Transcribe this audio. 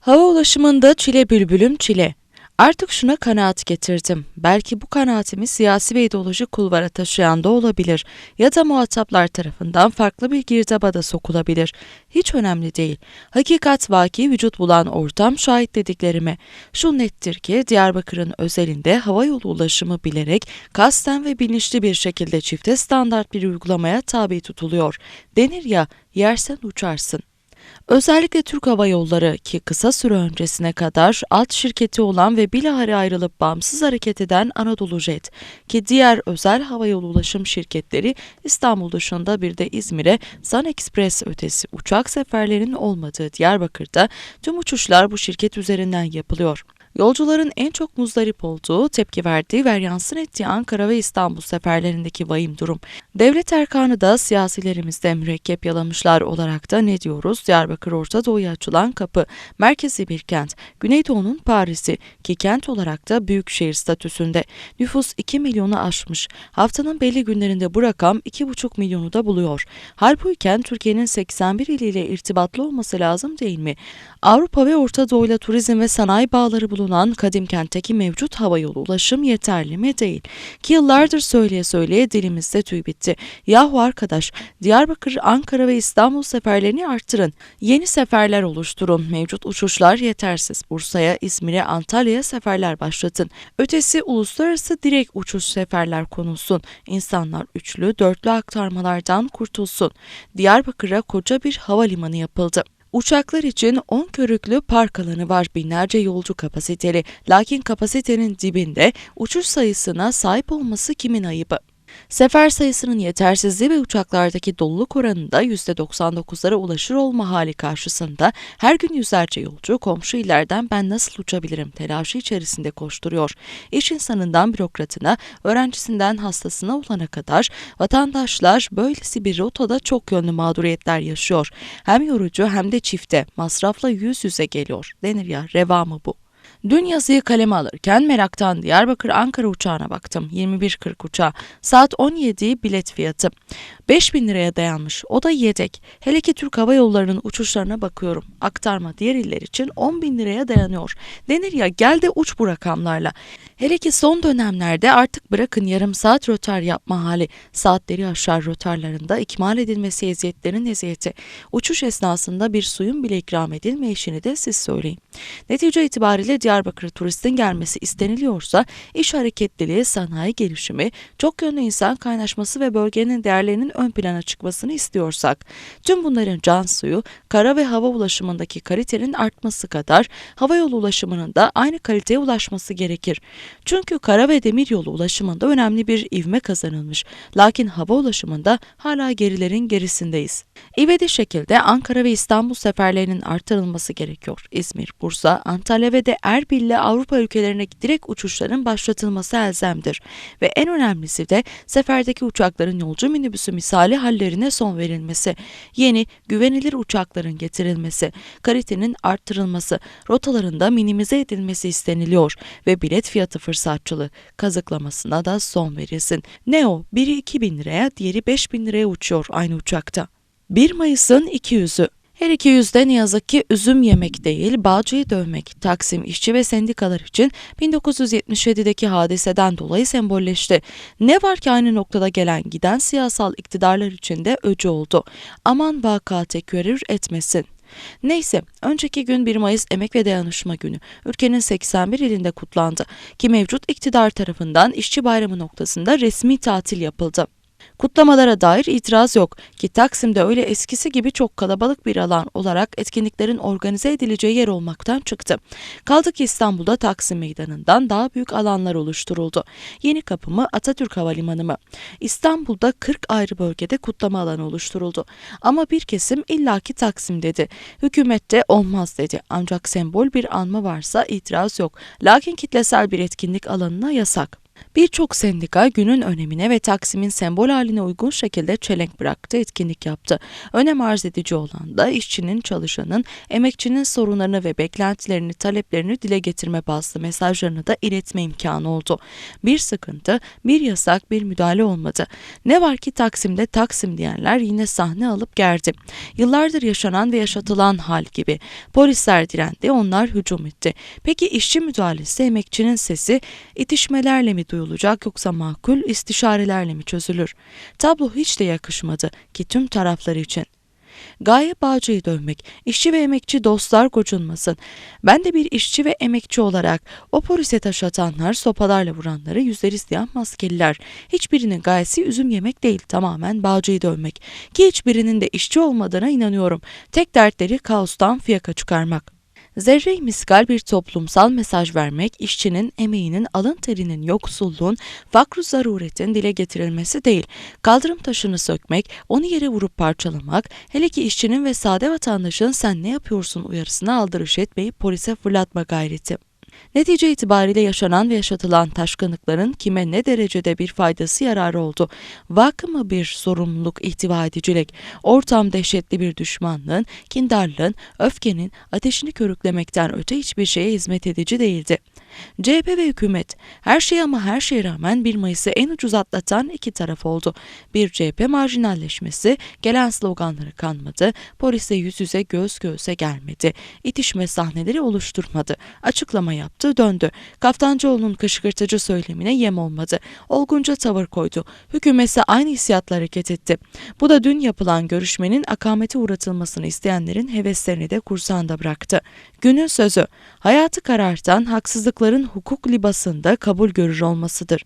Hava ulaşımında çile bülbülüm çile. Artık şuna kanaat getirdim. Belki bu kanaatimi siyasi ve ideolojik kulvara taşıyan da olabilir ya da muhataplar tarafından farklı bir girdaba da sokulabilir. Hiç önemli değil. Hakikat vaki vücut bulan ortam şahit dediklerime. Şu nettir ki Diyarbakır'ın özelinde hava yolu ulaşımı bilerek kasten ve bilinçli bir şekilde çifte standart bir uygulamaya tabi tutuluyor. Denir ya yersen uçarsın. Özellikle Türk Hava Yolları ki kısa süre öncesine kadar alt şirketi olan ve bilahare ayrılıp bağımsız hareket eden Anadolu Jet ki diğer özel havayolu ulaşım şirketleri İstanbul dışında bir de İzmir'e Sun Express ötesi uçak seferlerinin olmadığı Diyarbakır'da tüm uçuşlar bu şirket üzerinden yapılıyor. Yolcuların en çok muzdarip olduğu, tepki verdiği ve yansın ettiği Ankara ve İstanbul seferlerindeki vahim durum. Devlet erkanı da siyasilerimizde mürekkep yalamışlar olarak da ne diyoruz? Diyarbakır Orta Doğu'ya açılan kapı, merkezi bir kent, Güneydoğu'nun Paris'i ki kent olarak da büyük şehir statüsünde. Nüfus 2 milyonu aşmış. Haftanın belli günlerinde bu rakam 2,5 milyonu da buluyor. Halbuki Türkiye'nin 81 iliyle irtibatlı olması lazım değil mi? Avrupa ve Orta Doğu'yla turizm ve sanayi bağları bulunan kadim kentteki mevcut havayolu ulaşım yeterli mi değil. Ki yıllardır söyleye söyleye dilimizde tüy bitti. Yahu arkadaş Diyarbakır, Ankara ve İstanbul seferlerini arttırın. Yeni seferler oluşturun. Mevcut uçuşlar yetersiz. Bursa'ya, İzmir'e, Antalya'ya seferler başlatın. Ötesi uluslararası direkt uçuş seferler konulsun. İnsanlar üçlü, dörtlü aktarmalardan kurtulsun. Diyarbakır'a koca bir havalimanı yapıldı. Uçaklar için 10 körüklü park alanı var binlerce yolcu kapasiteli. Lakin kapasitenin dibinde uçuş sayısına sahip olması kimin ayıbı? Sefer sayısının yetersizliği ve uçaklardaki doluluk oranında %99'lara ulaşır olma hali karşısında her gün yüzlerce yolcu komşu illerden ben nasıl uçabilirim telaşı içerisinde koşturuyor. İş insanından bürokratına, öğrencisinden hastasına olana kadar vatandaşlar böylesi bir rotada çok yönlü mağduriyetler yaşıyor. Hem yorucu hem de çifte masrafla yüz yüze geliyor denir ya reva bu? Dün yazıyı kaleme alırken meraktan Diyarbakır-Ankara uçağına baktım. 21.40 uçağı. Saat 17 bilet fiyatı. 5000 liraya dayanmış. O da yedek. Hele ki Türk Hava Yolları'nın uçuşlarına bakıyorum. Aktarma diğer iller için 10 bin liraya dayanıyor. Denir ya gel de uç bu rakamlarla. Hele ki son dönemlerde artık bırakın yarım saat rötar yapma hali. Saatleri aşar rötarlarında ikmal edilmesi eziyetlerin eziyeti. Uçuş esnasında bir suyun bile ikram edilmeyişini de siz söyleyin. Netice itibariyle Diyarbakır turistin gelmesi isteniliyorsa iş hareketliliği, sanayi gelişimi, çok yönlü insan kaynaşması ve bölgenin değerlerinin ön plana çıkmasını istiyorsak, tüm bunların can suyu, kara ve hava ulaşımındaki kalitenin artması kadar hava yolu ulaşımının da aynı kaliteye ulaşması gerekir. Çünkü kara ve demir yolu ulaşımında önemli bir ivme kazanılmış. Lakin hava ulaşımında hala gerilerin gerisindeyiz. İvedi şekilde Ankara ve İstanbul seferlerinin artırılması gerekiyor. İzmir, Bursa, Antalya ve de Erbil ile Avrupa ülkelerine direkt uçuşların başlatılması elzemdir. Ve en önemlisi de seferdeki uçakların yolcu minibüsü misali hallerine son verilmesi, yeni, güvenilir uçakların getirilmesi, kalitenin arttırılması, rotalarında minimize edilmesi isteniliyor ve bilet fiyatı fırsatçılığı kazıklamasına da son verilsin. Ne o? Biri 2000 liraya, diğeri 5000 liraya uçuyor aynı uçakta. 1 Mayıs'ın iki yüzü her iki yüzde ne yazık ki üzüm yemek değil, bağcıyı dövmek. Taksim işçi ve sendikalar için 1977'deki hadiseden dolayı sembolleşti. Ne var ki aynı noktada gelen giden siyasal iktidarlar için de öcü oldu. Aman vaka tekerrür etmesin. Neyse, önceki gün 1 Mayıs Emek ve Dayanışma Günü ülkenin 81 ilinde kutlandı ki mevcut iktidar tarafından işçi bayramı noktasında resmi tatil yapıldı. Kutlamalara dair itiraz yok ki Taksim'de öyle eskisi gibi çok kalabalık bir alan olarak etkinliklerin organize edileceği yer olmaktan çıktı. Kaldı ki İstanbul'da Taksim Meydanı'ndan daha büyük alanlar oluşturuldu. Yeni Kapı mı Atatürk Havalimanı mı? İstanbul'da 40 ayrı bölgede kutlama alanı oluşturuldu. Ama bir kesim illaki Taksim dedi. Hükümette olmaz dedi. Ancak sembol bir anma varsa itiraz yok. Lakin kitlesel bir etkinlik alanına yasak. Birçok sendika günün önemine ve Taksim'in sembol haline uygun şekilde çelenk bıraktı, etkinlik yaptı. Önem arz edici olan da işçinin, çalışanın, emekçinin sorunlarını ve beklentilerini, taleplerini dile getirme bazlı mesajlarını da iletme imkanı oldu. Bir sıkıntı, bir yasak, bir müdahale olmadı. Ne var ki Taksim'de Taksim diyenler yine sahne alıp gerdi. Yıllardır yaşanan ve yaşatılan hal gibi. Polisler direndi, onlar hücum etti. Peki işçi müdahalesi, emekçinin sesi itişmelerle mi duyulacak yoksa makul istişarelerle mi çözülür? Tablo hiç de yakışmadı ki tüm taraflar için. Gaye Bağcı'yı dövmek, işçi ve emekçi dostlar gocunmasın. Ben de bir işçi ve emekçi olarak o polise taş atanlar, sopalarla vuranları yüzleri siyah maskeliler. Hiçbirinin gayesi üzüm yemek değil, tamamen Bağcı'yı dövmek. Ki hiçbirinin de işçi olmadığına inanıyorum. Tek dertleri kaostan fiyaka çıkarmak. Zerre-i miskal bir toplumsal mesaj vermek, işçinin, emeğinin, alın terinin, yoksulluğun, fakru zaruretin dile getirilmesi değil. Kaldırım taşını sökmek, onu yere vurup parçalamak, hele ki işçinin ve sade vatandaşın sen ne yapıyorsun uyarısına aldırış etmeyip polise fırlatma gayreti. Netice itibariyle yaşanan ve yaşatılan taşkınlıkların kime ne derecede bir faydası yararı oldu? Vakı mı bir sorumluluk ihtiva edicilik? Ortam dehşetli bir düşmanlığın, kindarlığın, öfkenin ateşini körüklemekten öte hiçbir şeye hizmet edici değildi. CHP ve hükümet her şeye ama her şeye rağmen 1 Mayıs'ı en ucuz atlatan iki taraf oldu. Bir CHP marjinalleşmesi, gelen sloganları kanmadı, polisle yüz yüze göz göğüse gelmedi, itişme sahneleri oluşturmadı, açıklama yaptı döndü. Kaftancıoğlu'nun kışkırtıcı söylemine yem olmadı, olgunca tavır koydu, hükümetse aynı hissiyatla hareket etti. Bu da dün yapılan görüşmenin akamete uğratılmasını isteyenlerin heveslerini de kursağında bıraktı. Günün sözü, hayatı karartan haksızlıkların hukuk libasında kabul görür olmasıdır.